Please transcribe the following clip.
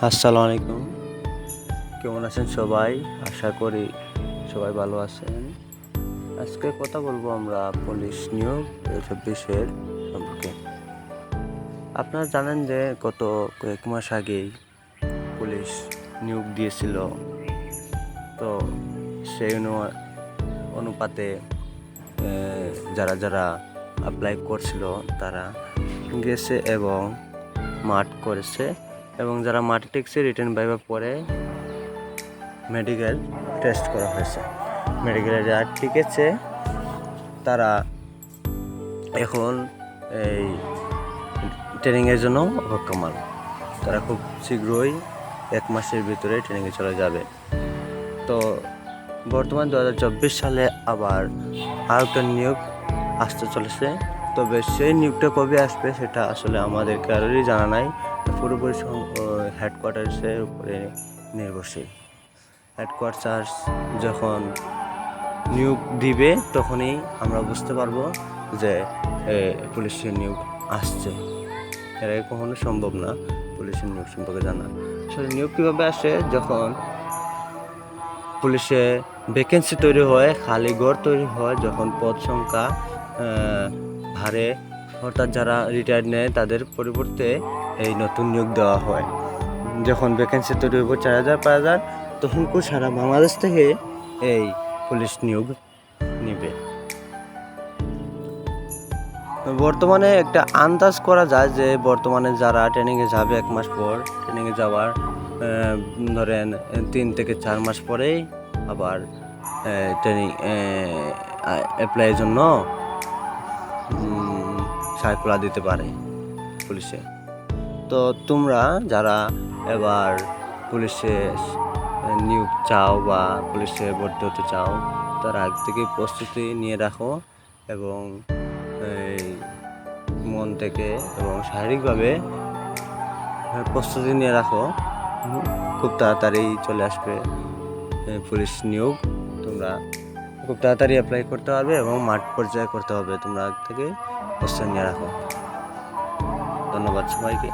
আসসালামু আলাইকুম কেমন আছেন সবাই? আশা করি সবাই ভালো আছেন। আজকে কথা বলব আমরা পুলিশ নিয়োগ চব্বিশের সম্পর্কে। আপনারা জানেন যে গত কয়েক মাস আগেই পুলিশ নিয়োগ দিয়েছিল। তো সেই অনু- অনুপাতে যারা যারা অ্যাপ্লাই করছিল, তারা গেছে এবং মাঠ করেছে। এবং যারা মাঠে টেকছে রিটার্ন বাইবার পরে মেডিকেল টেস্ট করা হয়েছে। মেডিকেলে যারা টিকেছে তারা এখন এই ট্রেনিংয়ের জন্য অপেক্ষমান তারা খুব শীঘ্রই এক মাসের ভিতরে ট্রেনিংয়ে চলে যাবে। তো বর্তমান দু হাজার চব্বিশ সালে আবার আরেকটা নিয়োগ আসতে চলেছে। তবে সেই নিয়োগটা কবে আসবে, সেটা আসলে আমাদের কারোরই জানা নাই। পুরোপুরি হেডকোয়ার্টার্সের উপরে নির্ভরশীল। হেডকোয়ার্টার্স যখন নিয়োগ দিবে, তখনই আমরা বুঝতে পারব যে পুলিশের নিয়োগ আসছে। এর আগে কখনো সম্ভব না পুলিশের নিয়োগ সম্পর্কে জানা আসলে নিয়োগ কীভাবে আসে? যখন পুলিশে ভ্যাকেন্সি তৈরি হয়, খালি ঘর তৈরি হয়, যখন পদ সংখ্যা হারে অর্থাৎ যারা রিটায়ার্ড নেয়, তাদের পরিবর্তে এই নতুন নিয়োগ দেওয়া হয়। যখন ভ্যাকেন্সি তৈরি হইব চার হাজার, পাঁচ হাজার, তখন কো সারা বাংলাদেশ থেকে এই পুলিশ নিয়োগ নিবে। বর্তমানে একটা আন্দাজ করা যায় যে বর্তমানে যারা ট্রেনিংয়ে যাবে এক মাস পর ট্রেনিংয়ে যাওয়ার ধরেন, তিন থেকে চার মাস পরেই আবার ট্রেনিং অ্যাপ্লাইয়ের জন্য সার্কুলার দিতে পারে পুলিশে। তো তোমরা যারা এবার পুলিশে নিয়োগ চাও বা পুলিশে ভর্তি হতে চাও, তারা আগ থেকে প্রস্তুতি নিয়ে রাখো এবং মন থেকে এবং শারীরিকভাবে প্রস্তুতি নিয়ে রাখো। খুব তাড়াতাড়ি চলে আসবে পুলিশ নিয়োগ। তোমরা খুব তাড়াতাড়ি অ্যাপ্লাই করতে পারবে এবং মাঠ পর্যায়ে করতে হবে। তোমরা আগ থেকে প্রস্তুতি নিয়ে রাখো। ধন্যবাদ সবাইকে।